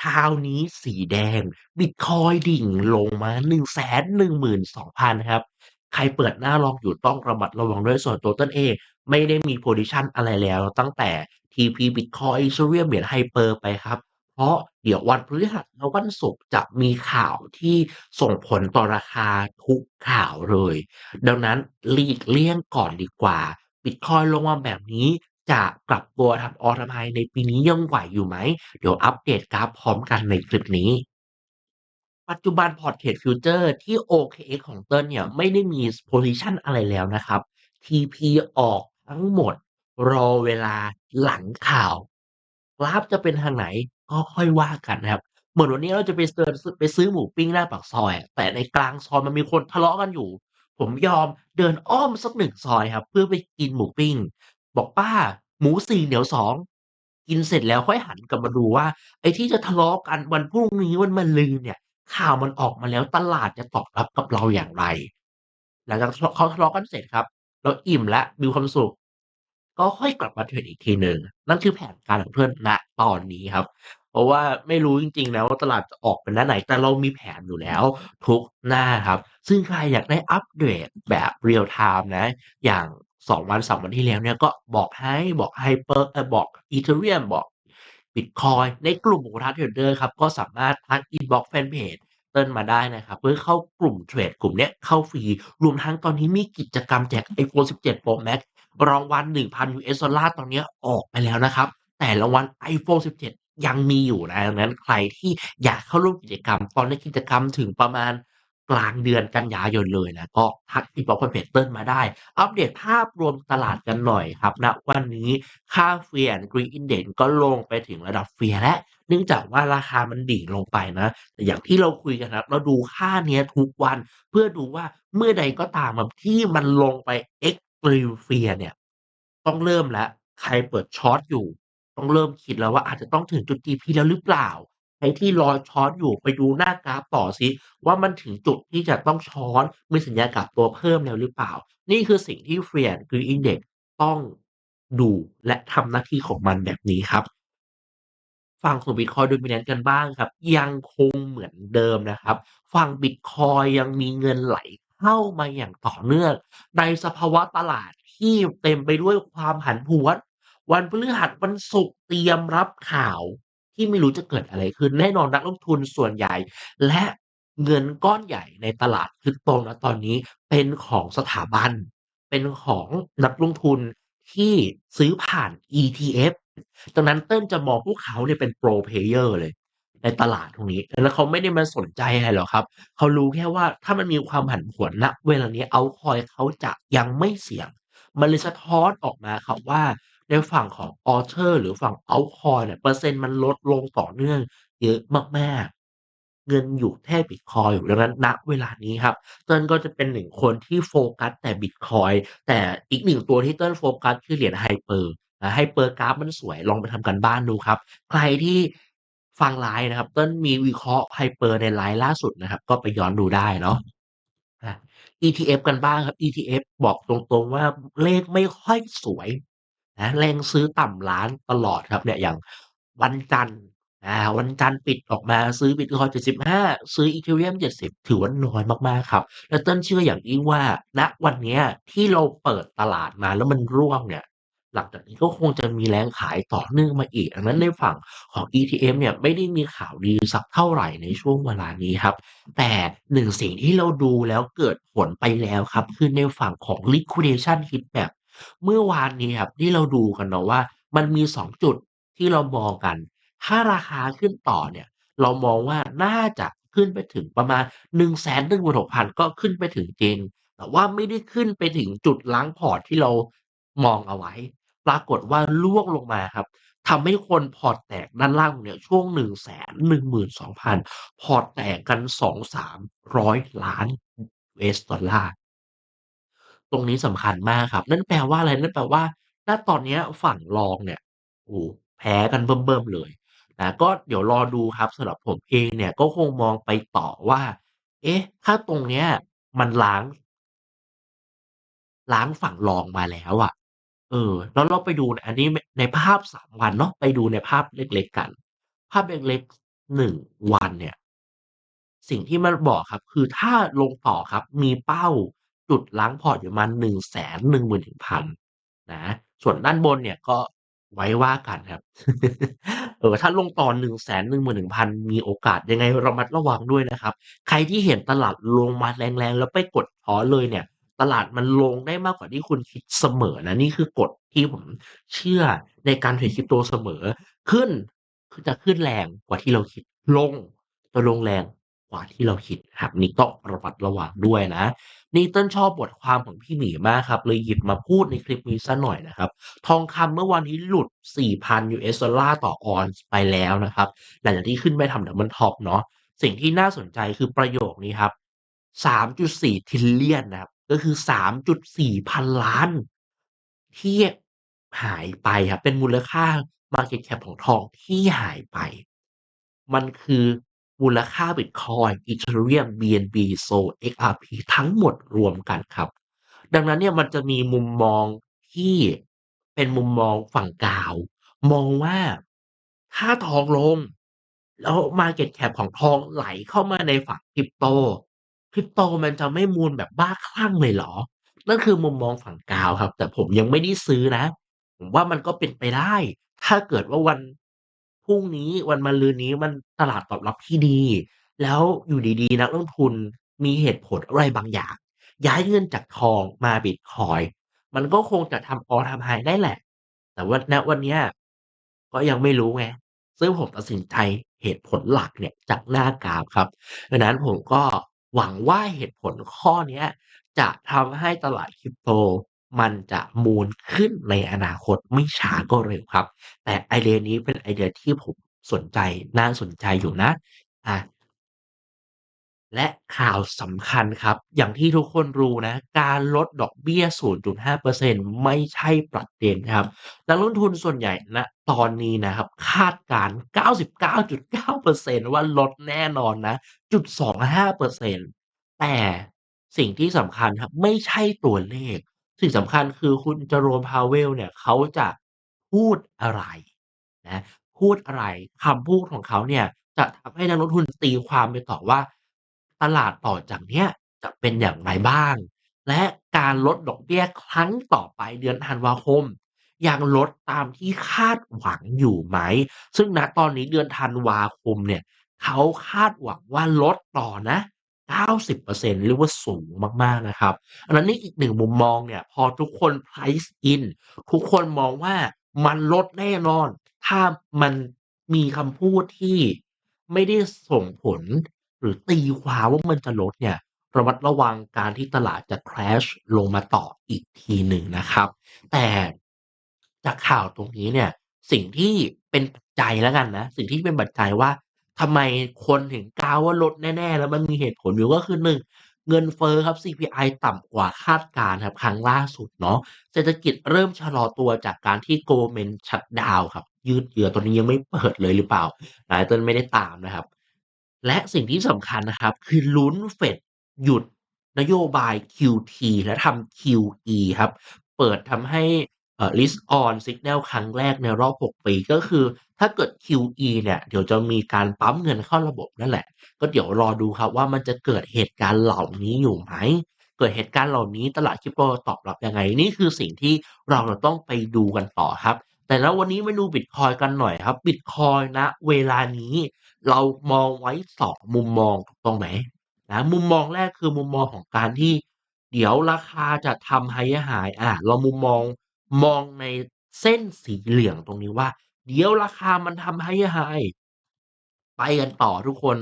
เช้านี้สีแดง บิตคอยดิ่งลงมา 112,000 ครับ ใครเปิดหน้าลองอยู่ต้องระมัดระวังด้วยส่วนตัวต้นเอง ไม่ได้มีโพซิชันอะไรแล้วตั้งแต่ TP บิตคอยน์ Ethereum เหรียญ Hyper ไปครับ เพราะเดี๋ยววันพฤหัสและวันศุกร์จะมีข่าวที่ส่งผลต่อราคาทุกข่าวเลย ดังนั้นหลีกเลี่ยงก่อนดีกว่าบิตคอยลงมาแบบนี้ จะกลับตัวทำ All Time High ในปีนี้ยังไหวอยู่ไหม เดี๋ยวอัปเดตกราฟพร้อมกันในคลิปนี้ ปัจจุบันพอร์ตเทรดฟิวเจอร์ที่ OKX ของเติ้ลเนี่ยไม่ได้มีโพซิชันอะไรแล้วนะครับ TP ออกทั้งหมด รอเวลาหลังข่าวกราฟจะเป็นทางไหนก็ค่อยว่ากันนะครับเหมือนวันนี้เราจะไปเดินไปซื้อหมูปิ้งหน้าปากซอย แต่ในกลางซอยมันมีคนทะเลาะกันอยู่ ผมยอมเดินอ้อมสัก1ซอยครับ เพื่อไปกินหมูปิ้ง บอก"ป้า หมู4เหนียว 2" กินเสร็จแล้วค่อยหันกลับมาดูว่า ไอ้ที่จะทะเลาะกันวันพรุ่งนี้ วันมะรืนเนี่ย ข่าวมันออกมาแล้ว ตลาดจะตอบรับกับเราอย่างไร หลังจาก ท เขาทะเลาะกันเสร็จครับ เราอิ่มแล้ว มีความสุข ก็ค่อยกลับมาเทรดอีกทีหนึ่ง นั่นคือแผนการของเพื่อน ณ ตอนนี้ครับ เพราะว่าไม่รู้จริง ๆ นะว่า ตลาดจะออกไปหน้าไหน แต่เรามีแผนอยู่แล้วทุกหน้าครับ ซึ่งใครอยากได้อัปเดตแบบ real time นะ อย่าง 2วัน3วันที่แล้วเนี่ยก็บอกให้บอก Hyper เอ่อบอก Ethereum บอกบิตคอยในกลุ่มหมูกระทะเทรดเดอร์ครับก็สามารถทักอินบ็อกซ์แฟนเพจเติ้ลมาได้นะครับ เพื่อเข้ากลุ่มเทรดกลุ่มเนี้ยเข้าฟรี รวมทั้งตอนนี้มีกิจกรรมแจก iPhone 17 Pro Max รางวัล 1,000 US ดอลลาร์ตอนนี้ออกไปแล้วนะครับ แต่รางวัล iPhone 17 ยังมีอยู่นะดังนั้นใครที่อยากเข้าร่วมกิจกรรม ตอนนี้กิจกรรมถึงประมาณ กลางเดือนกันยายนเลยนะก็ทักอินบ็อกซ์แฟเพจเติ้ลมาได้ อัปเดตภาพรวมตลาดกันหน่อยครับณวันนี้ค่า Fear and Greed Index ก็ลงไปถึงระดับ Fear แล้วเนื่องจากว่าราคามันดิ่งลงไปนะ แต่อย่างที่เราคุยกันครับ เราดูค่าเนี้ยทุกวันเพื่อดูว่าเมื่อใดก็ตามครับที่มันลงไป Extreme Fear เนี่ย ต้องเริ่มแล้ว ใครเปิดช็อตอยู่ ต้องเริ่มคิดแล้วว่าอาจจะต้องถึงจุด TP แล้วหรือเปล่า ใครที่รอช็อร์ตอยู่ไปดูหน้ากราฟต่อซิว่ามันถึงจุดที่จะต้องช็อร์ตมีสัญญาณกลับตัวเพิ่มแล้วหรือเปล่า นี่คือสิ่งที่ Fear and Greed Index ต้องดูและทำหน้าที่ของมันแบบนี้ครับฝั่งของ Bitcoin Dominance กันบ้างครับ ยังคงเหมือนเดิมนะครับ ฝั่งบิตคอยยังมีเงินไหลเข้ามาอย่างต่อเนื่อง ในสภาวะตลาดที่เต็มไปด้วยความผันผวน วันพฤหัสวันศุกร์เตรียมรับข่าว ที่ไม่รู้จะเกิดอะไรขึ้น แน่นอนนักลงทุนส่วนใหญ่ และเงินก้อนใหญ่ในตลาด Crypto ณตอนนี้เป็นของสถาบัน เป็นของนักลงทุนที่ซื้อผ่าน ETF ดังนั้นเติ้ลจะมองพวกเขาเนี่ยเป็น Pro Player เลย ในตลาดตรงนี้ดังนั้นเขาไม่ได้มาสนใจอะไรหรอกครับ เขารู้แค่ว่าถ้ามันมีความผันผวนณเวลานี้อัลต์คอยเขาจะยังไม่เสี่ยง มันเลยสะท้อนออกมาครับว่า ในฝั่งของ Author หรือฝั่งอัลต์คอยเนี่ยเปอร์เซ็นต์มันลดลงต่อเนื่องเยอะมากๆ เงินอยู่แค่บิตคอยอยู่ดังนั้นณเวลานี้ครับ เติ้ลก็จะเป็น1คนที่โฟกัสแต่บิตคอยแต่อีก1ตัวที่เติ้ลโฟกัสคือเหรียญ Hyper อา Hyper กราฟมันสวยลองไปทำการบ้านดูครับ ใครที่ฟังไลฟ์นะครับ เติ้ลมีวิเคราะห์ Hyper ในไลฟ์ล่าสุดนะครับ ก็ไปย้อนดูได้เนาะอา ETF กันบ้างครับ ETF บอกตรงๆว่าเลขไม่ค่อยสวย นะแรงซื้อต่ำล้านตลอดครับเนี่ย อย่างวันจันทร์อาวันจันทร์ปิดออกมาซื้อบิตคอยน์ 75 ซื้อ Ethereum 70 ถือว่าน้อยมากๆครับ และเติ้ลเชื่ออย่างยิ่งว่า ณ วันเนี้ยที่เราเปิดตลาดมาแล้วมันร่วงเนี่ย หลังจากนี้ก็คงจะมีแรงขายต่อเนื่องมาอีก ดังนั้นในฝั่งของ ETF เนี่ยไม่ได้มีข่าวดีสักเท่าไหร่ในช่วงเวลานี้ครับ แต่1สิ่งที่เราดูแล้วเกิดผลไปแล้วครับ คือในฝั่งของ Liquidation Heatmap เมื่อวานนี้ครับที่เราดูกันเนาะว่า มันมี 2 จุดที่เรามองกัน ถ้าราคาขึ้นต่อเนี่ย เรามองว่าน่าจะขึ้นไปถึงประมาณ 116,000 ก็ขึ้นไปถึงจริง แต่ว่าไม่ได้ขึ้นไปถึงจุดล้างพอร์ตที่เรามองเอาไว้ ปรากฏว่าร่วงลงมาครับ ทำให้คนพอร์ตแตกด้านล่างเนี่ยช่วง 112,000 พอร์ตแตกกัน200-300 ล้าน US ดอลลาร์ ตรงนี้สำคัญมากครับ นั่นแปลว่าอะไร นั่นแปลว่า ณ ตอนเนี้ยฝั่งรองเนี่ย โอ้โฮ แพ้กันเบิ่ม ๆ เลยนะก็เดี๋ยวรอดูครับ สำหรับผมเองเนี่ย ก็คงมองไปต่อว่า เอ๊ะ ถ้าตรงเนี้ยมันล้าง ล้างฝั่งรองมาแล้วอะ เออ แล้วเราไปดูอันนี้ในภาพ 3 วันเนาะ ไปดูในภาพเล็ก ๆ กัน ภาพเล็ก ๆ 1 วันเนี่ย สิ่งที่มันบอกครับ คือถ้าลงต่อครับ มีเป้า จุดล้างพอร์ตอยู่ประมาณ110,000 110,000นถึงพันนะส่วนด้านบนเนี่ยก็ไว้ว่ากันครับเออถ้าลงต่อ110,000 110,000มีโอกาสยังไงระมัดระวังด้วยนะครับ ใครที่เห็นตลาดลงมาแรงๆ แล้วไปกดท้อเลยเนี่ย ตลาดมันลงได้มากกว่าที่คุณคิดเสมอนะนี่คือกฎที่ผมเชื่อในการเทรด Crypto เสมอขึ้นจะขึ้นแรงกว่าที่เราคิดลงจะลงแรง กว่าที่เราคิดครับนี่ต้องระมัดระวังด้วยนะนี่เติ้ลชอบบทความของพี่หมีมากครับ เลยหยิบมาพูดในคลิปนี้สักหน่อยนะครับ ทองคำเมื่อวานนี้หลุด $4,000 ต่อออนซ์ไปแล้วนะครับ หลังจากที่ขึ้นไปทำ Double Top เนาะสิ่งที่น่าสนใจคือประโยคนี้ครับ 3.4 Trillion นะครับ ก็คือ 3.4 พันล้าน ที่หายไปครับ เป็นมูลค่า Market Cap ของทองที่หายไป มันคือ มูลค่าบิตคอยน์ Ethereum BNB SOL XRP ทั้งหมดรวมกันครับ ดังนั้นเนี่ยมันจะมีมุมมองที่เป็นมุมมองฝั่งกาว มองว่าถ้าทองลง แล้ว Market Cap ของทองไหลเข้ามาในฝั่ง Crypto Crypto มันจะไม่มูลแบบบ้าคลั่งเลยเหรอ?นั่นคือมุมมองฝั่งกาวครับ แต่ผมยังไม่ได้ซื้อนะ ผมว่ามันก็เป็นไปได้ ถ้าเกิดว่าวัน รุ่งนี้ วันมะรืนนี้ มันตลาดตอบรับที่ดี แล้วอยู่ดี ๆ นักลงทุนมีเหตุผลอะไรบางอย่าง ย้ายเงินจากทองมาบิตคอย มันก็คงจะทำ All Time High ได้แหละ แต่ว่าณวันเนี้ยก็ยังไม่รู้ไง ซึ่งผมตัดสินใจเหตุผลหลักเนี่ยจากหน้ากราฟครับ ดังนั้นผมก็หวังว่าเหตุผลข้อเนี้ย จะทำให้ตลาด Crypto มันจะมูลขึ้นในอนาคตไม่ช้าก็เร็วครับ แต่ไอเดียนี้เป็นไอเดียที่ผมสนใจ น่าสนใจอยู่นะ อ่า และข่าวสำคัญครับ อย่างที่ทุกคนรู้นะ การลดดอกเบี้ย 0.5%ไม่ใช่ประเด็นครับ นักลงทุนส่วนใหญ่ณตอนนี้นะครับ คาดการ 99.9%ว่าลดแน่นอนนะ0.25%แต่สิ่งที่สำคัญครับ ไม่ใช่ตัวเลข สิ่งสำคัญคือคุณ Jerome Powell เนี่ยเขาจะพูดอะไรนะพูดอะไรคำพูดของเขาเนี่ยจะทำให้นักลงทุนตีความไปต่อว่า ตลาดต่อจากเนี้ยจะเป็นอย่างไรบ้าง และการลดดอกเบี้ยครั้งต่อไปเดือนธันวาคมยังลดตามที่คาดหวังอยู่ไหม ซึ่งณตอนนี้เดือนธันวาคมเนี่ยเขาคาดหวังว่าลดต่อนะ 90%เรียกว่าสูงมากๆนะครับ อันนั้นนี่อีกหนึ่งมุมมองเนี่ยพอทุกคน price in ทุกคนมองว่ามันลดแน่นอน ถ้ามันมีคำพูดที่ไม่ได้ส่งผลหรือตีความว่ามันจะลดเนี่ยระมัดระวังการที่ตลาดจะ crash ลงมาต่ออีกทีหนึ่งนะครับ แต่จากข่าวตรงนี้เนี่ยสิ่งที่เป็นปัจจัยแล้วกันนะ สิ่งที่เป็นปัจจัยว่า ทำไมคนถึงกาวว่าลดแน่ๆ แล้วมันมีเหตุผลอยู่ก็คือ1เงินเฟ้อครับ CPI ต่ำกว่าคาดการครับ ครั้งล่าสุดเนาะเศรษฐกิจเริ่มชะลอตัวจากการที่ Government Shutdown ครับ ยืดเยื้อตอนนี้ยังไม่เปิดเลยหรือเปล่าอาเติ้ลไม่ได้ตามนะครับ และสิ่งที่สำคัญนะครับ คือลุ้นเฟดหยุดนโยบาย QT และทำ QE ครับ เปิดทำให้ เอ่อ Risk On Signal ครั้งแรกในรอบ 6 ปีก็คือ ถ้าเกิด QE เนี่ยเดี๋ยวจะมีการปั๊มเงินเข้าระบบนั่นแหละ ก็เดี๋ยวรอดูครับว่ามันจะเกิดเหตุการณ์เหล่านี้อยู่ไหมเกิดเหตุการณ์เหล่านี้ตลาด Crypto ตอบรับยังไง นี่คือสิ่งที่เราจะต้องไปดูกันต่อครับ แต่ณวันนี้มาดูบิตคอยกันหน่อยครับบิตคอยน์ณเวลานี้เรามองไว้ 2 มุมมองถูกต้องไหม?นะมุมมองแรกคือมุมมองของการที่เดี๋ยวราคาจะทำ Higher High อาเรามุมมอง มองในเส้นสีเหลืองตรงนี้ว่า เดี๋ยวราคามันทำ Higher High ไปกันต่อทุกคน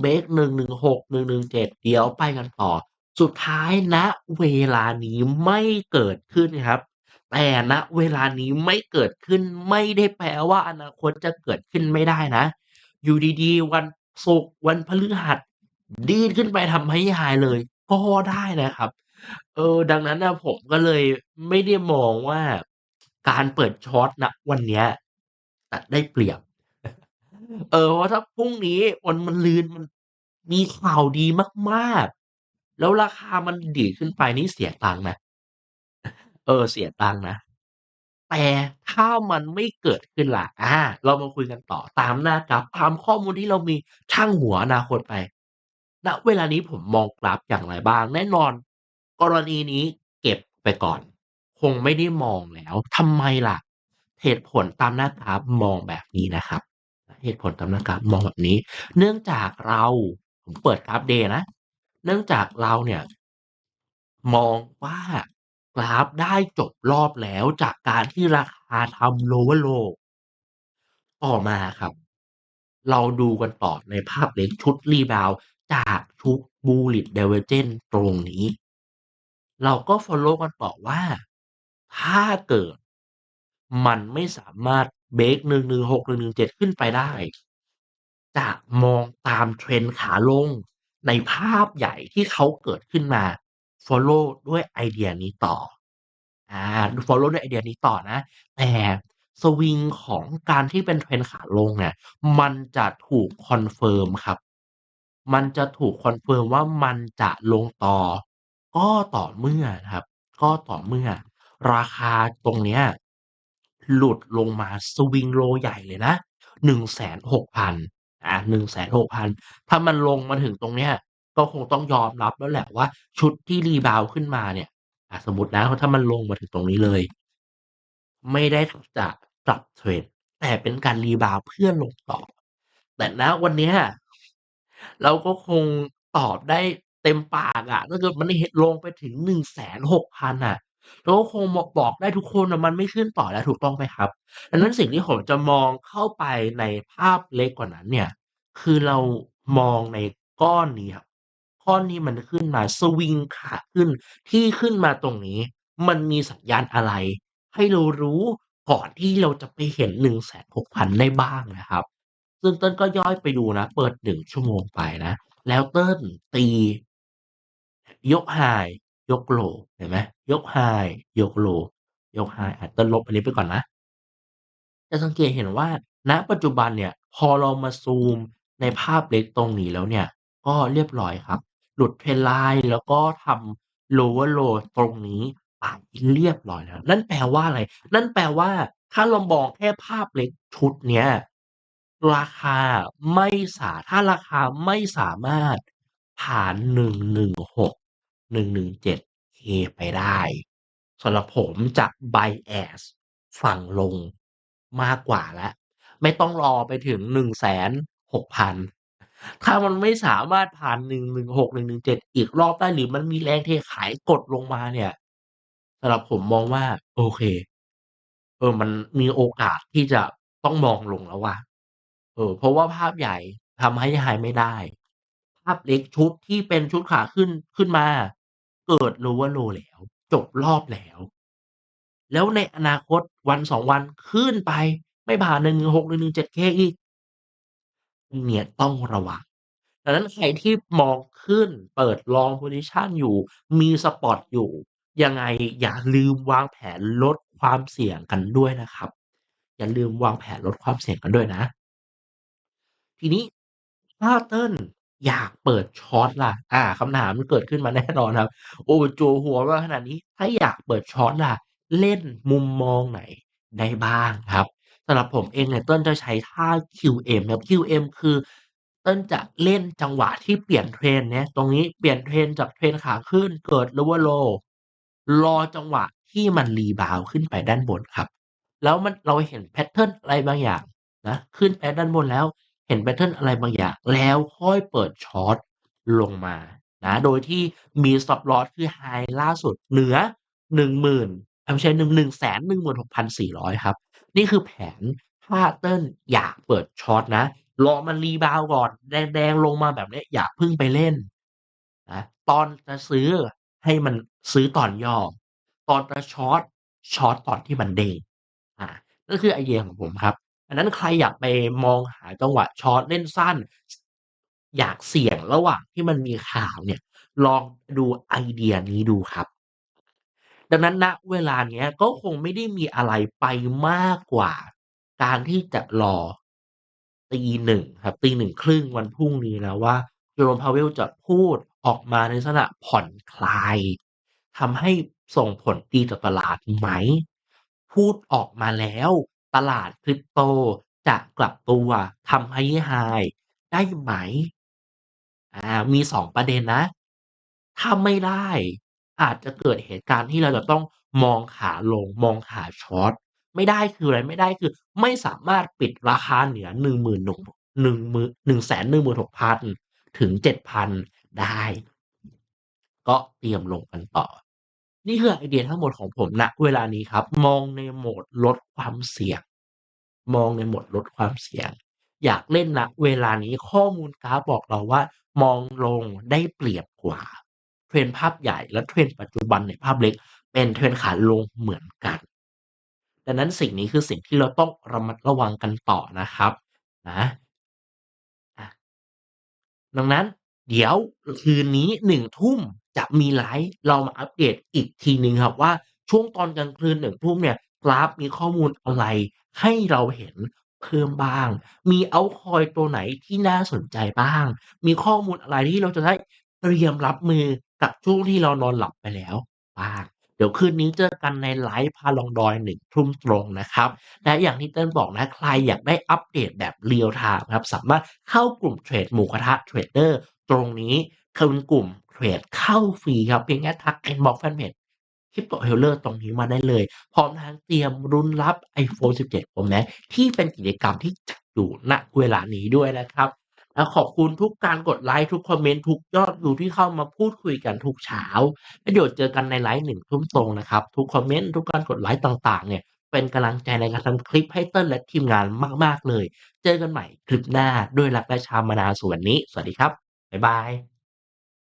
เบรก116 117เจ็ดเดี๋ยวไปกันต่อ สุดท้ายณเวลานี้ไม่เกิดขึ้นครับ แต่ณเวลานี้ไม่เกิดขึ้นไม่ได้แปลว่าอนาคตจะเกิดขึ้นไม่ได้นะ อยู่ดีๆ วันศุกร์วันพฤหัสดีขึ้นไปทำ Higher High เลย ก็ได้นะครับ เออ ดังนั้นน่ะ ผมก็เลยไม่ได้มองว่า การเปิดช็อต ณ วันเนี้ยจะได้เปรียบ เออ เพราะว่าถ้าพรุ่งนี้ วันมะรืน มันมีข่าวดีมาก ๆ แล้วราคามันดีดขึ้นไปนี่เสียตังค์นะ เออ เสียตังค์นะ แต่ถ้ามันไม่เกิดขึ้นล่ะ อา เรามาคุยกันต่อตามหน้ากราฟ ตามข้อมูลที่เรามีชั่งหัวอนาคตไป ณ เวลานี้ผมมองกราฟอย่างไรบ้าง แน่นอน กรณีนี้เก็บไปก่อน คงไม่ได้มองแล้วทำไมล่ะ เหตุผลตามหน้ากราฟมองแบบนี้นะครับ เหตุผลตามหน้ากราฟมองแบบนี้ เนื่องจากเราผมเปิดกราฟเดย์นะ เนื่องจากเราเนี่ย มองว่ากราฟได้จบรอบแล้วจากการที่ราคาทำ lower low ต่อมาครับ เราดูกันต่อในภาพเล็กชุดรีบาวจากชุด bullish divergence ตรงนี้ เราก็ follow กันต่อว่า ถ้าเกิด มันไม่สามารถ เบรก 116 117 ขึ้นไปได้ จะมองตามเทรนขาลงในภาพใหญ่ที่เขาเกิดขึ้นมา follow ด้วยไอเดียนี้ต่อ อา follow ด้วยไอเดียนี้ต่อนะ แต่สวิงของการที่เป็นเทรนขาลงเนี่ย มันจะถูกคอนเฟิร์มครับ มันจะถูกคอนเฟิร์มว่า มันจะลงต่อ ก็ต่อเมื่อนะครับ ก็ต่อเมื่อราคาตรงเนี้ย หลุดลงมาสวิงโลใหญ่เลยนะ 160,000อา160,000 ถ้ามันลงมาถึงตรงเนี้ย ก็คงต้องยอมรับแล้วแหละว่า ชุดที่รีบาวด์ขึ้นมาเนี่ย อ่า สมมตินะ ถ้ามันลงมาถึงตรงนี้เลย ไม่ได้จะปรับเทรนด์แต่เป็นการรีบาวด์เพื่อลงต่อ แต่ ณ วันเนี้ย เราก็คงตอบได้ เต็มปากอะถ้าเกิดมันเห็นลงไปถึง160,000อะเราก็คงบอกได้ทุกคนอะมันไม่ขึ้นต่อแล้วถูกต้องไหมครับดังนั้นสิ่งที่ผมจะมองเข้าไปในภาพเล็กกว่านั้นเนี่ย คือเรามองในก้อนนี้ครับก้อนนี้มันขึ้นมาสวิงขาขึ้นที่ขึ้นมาตรงนี้ มันมีสัญญาณอะไร ให้เรารู้ก่อนที่เราจะไปเห็น160,000ได้บ้างนะครับซึ่งเติ้ลก็ย่อยไปดูนะ เปิด1ชั่วโมงไปนะ แล้วเติ้ลตี ยกไฮยกโลเห็นไหมยกไฮยกโลยกไฮอาจจะลบไปนนี้ไปก่อนนะ จะสังเกตเห็นว่า ณ ปัจจุบันเนี่ย พอเรามาซูมในภาพเล็กตรงนี้แล้วเนี่ย ก็เรียบร้อยครับ หลุดเพลไลน์แล้วก็ทำโลว์โลตรงนี้ไปเรียบร้อยแล้วนั่นแปลว่าอะไร นั่นแปลว่า ถ้าเรามองแค่ภาพเล็กชุดเนี้ยราคาไม่สาถ้าราคาไม่สามารถผ่านหนึ่งหนึ่งหก 117K ไปได้ สำหรับผมจะ bias ฝั่งลงมากกว่าแล้ว ไม่ต้องรอไปถึง 106,000 ถ้ามันไม่สามารถผ่าน 116 117 อีกรอบได้หรือมันมีแรงเทขายกดลงมาเนี่ยสำหรับผมมองว่า โอเค เออ มันมีโอกาสที่จะต้องมองลงแล้วว่ะ เออ เพราะว่าภาพใหญ่ทำให้หายไม่ได้ ภาพเล็กชุดที่เป็นชุดขาขึ้นขึ้นมา เกิด lower low แล้ว จบรอบแล้ว แล้วในอนาคตวัน 2 วันขึ้นไปไม่ผ่าน 116 117เคอีก เนี่ยต้องระวัง ดังนั้นใครที่มองขึ้นเปิด long position อยู่ มีสปอตอยู่ ยังไงอย่าลืมวางแผนลดความเสี่ยงกันด้วยนะครับ อย่าลืมวางแผนลดความเสี่ยงกันด้วยนะ ทีนี้ถ้าเติ้ล อยากเปิดช็อตล่ะ อ่า คำถามมันเกิดขึ้นมาแน่นอนครับ โอ้ จั่วหัวมาขนาดนี้ ถ้าอยากเปิดช็อตล่ะ เล่นมุมมองไหนได้บ้างครับ สำหรับผมเองเนี่ย เต้ลจะใช้ท่า QM ครับ QM คือ เต้ลจะเล่นจังหวะที่เปลี่ยนเทรนเนี้ยตรงนี้เปลี่ยนเทรนจากเทรนขาขึ้น เกิด lower low รอจังหวะที่มันรีบาวด์ขึ้นไปด้านบนครับ แล้วมัน เราเห็น แพตเทิร์น อะไรบางอย่างนะ ขึ้นไปด้านบนแล้ว เห็นแพตเทิร์นอะไรบางอย่าง แล้วค่อยเปิดช็อตลงมานะโดยที่มี stop loss คือ High ล่าสุดเหนือ10,000อ่าไม่ใช่1 116,400ครับ นี่คือแผนถ้าเติ้ลอยากเปิดช็อตนะรอมันรีบาวก่อนแดงๆลงมาแบบนี้อย่าพิ่งไปเล่นนะตอนจะซื้อให้มันซื้อตอนย่อ ตอนจะช็อตช็อตตอนที่มันเด้งอ่านั่นคือไอเดียของผมครับ ดังนั้นใครอยากไปมองหาจังหวะช็อตเล่นสั้น อยากเสี่ยงระหว่างที่มันมีข่าวเนี่ย ลองดูไอเดียนี้ดูครับ ดังนั้นณเวลาเนี้ยก็คงไม่ได้มีอะไรไปมากกว่า การที่จะรอ1:00ครับ1:30วันพรุ่งนี้แล้วว่า Jerome Powell จะพูดออกมาในลักษณะผ่อนคลายทำให้ส่งผลดีต่อตลาดไหม พูดออกมาแล้ว ตลาด Crypto จะกลับตัวทำ Higher High ได้ไหม?อา มี 2 ประเด็นนะ ถ้าไม่ได้ อาจจะเกิดเหตุการณ์ที่เราจะต้องมองขาลง มองขาช็อต ไม่ได้คืออะไร?ไม่ได้คือไม่สามารถปิดราคาเหนือ1หมื่นหนกหนึ่งหมื่น116,000 ถึง 7,000 ได้ ก็เตรียมลงกันต่อ นี่คือไอเดียทั้งหมดของผมณเวลานี้ครับ มองในโหมดลดความเสี่ยง มองในโหมดลดความเสี่ยง อยากเล่นณเวลานี้ข้อมูลกราฟบอกเราว่า มองลงได้เปรียบกว่า เทรนภาพใหญ่และเทรนปัจจุบันในภาพเล็ก เป็นเทรนขาลงเหมือนกัน ดังนั้นสิ่งนี้คือสิ่งที่เราต้องระมัดระวังกันต่อนะครับนะอะดังนั้น เดี๋ยวคืนนี้ 1 ทุ่ม จะมีไลฟ์ เรามาอัปเดตอีกทีหนึ่งครับว่า ช่วงตอนกลางคืน 1 ทุ่มเนี่ย กราฟมีข้อมูลอะไรให้เราเห็นเพิ่มบ้าง มีอัลต์คอยตัวไหนที่น่าสนใจบ้าง มีข้อมูลอะไรที่เราจะได้เตรียมรับมือกับช่วงที่เรานอนหลับไปแล้วบ้าง เดี๋ยวคืนนี้เจอกันในไลฟ์พาลองดอย 1 ทุ่มตรงนะครับ และอย่างที่เติ้ลบอกนะ ใครอยากได้อัปเดตแบบ Real Time ครับ สามารถเข้ากลุ่มเทรดหมู่กระทะเทรดเดอร์ ตรงนี้คือเป็นกลุ่มเทรดเข้าฟรีครับ เพียงแค่ทักอินบ็อกแฟนเพจ Crypto Healer ตรงนี้มาได้เลย พร้อมทั้งเตรียมรุ้นรับ iPhone 17 Pro Max ที่เป็นกิจกรรมที่จัดอยู่ณเวลานี้ด้วยนะครับ และขอบคุณทุกการกดไลก์ทุกคอมเมนต์ทุกยอดวิวที่เข้ามาพูดคุยกันทุกเช้าแล้วเดี๋ยวเจอกันในไลฟ์1ทุ่มตรงนะครับ ทุกคอมเมนต์ทุกการกดไลก์ต่างๆ เนี่ยเป็นกำลังใจในการทำคลิปให้เติ้ลและทีมงานมาก ๆ เลย เจอกันใหม่คลิปหน้าด้วยรักและชาวมนาส่วนนี้ สวัสดีครับ บ๊ายบาย